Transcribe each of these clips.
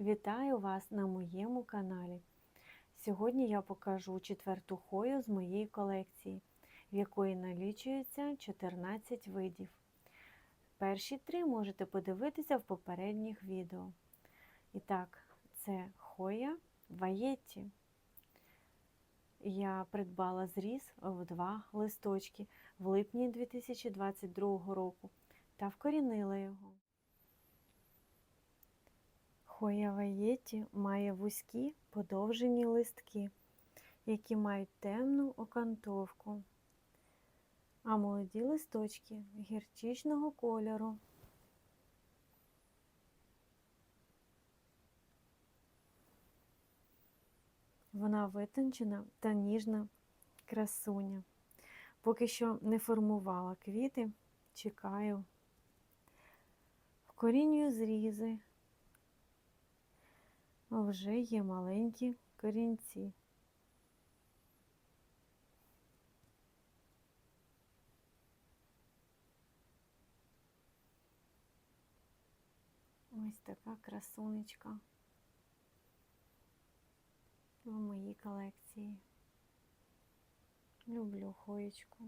Вітаю вас на моєму каналі. Сьогодні я покажу четверту хою з моєї колекції, в якої налічується 14 видів. Перші три можете подивитися в попередніх відео. І так, це хоя ваєтті. Я придбала зріз в два листочки в липні 2022 року та вкорінила його. Хоя ваєті має вузькі подовжені листки, які мають темну окантовку, а молоді листочки гірчичного кольору. Вона витончена та ніжна красуня. Поки що не формувала квіти, чекаю. Вкорінюю зрізи. Вже є маленькі корінці. Ось така красунечка в моїй колекції. Люблю хоєчку.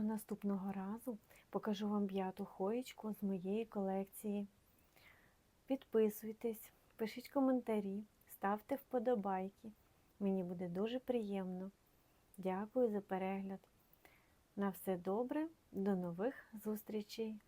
А наступного разу покажу вам п'яту хоєчку з моєї колекції. Підписуйтесь, пишіть коментарі, ставте вподобайки. Мені буде дуже приємно. Дякую за перегляд. На все добре, до нових зустрічей!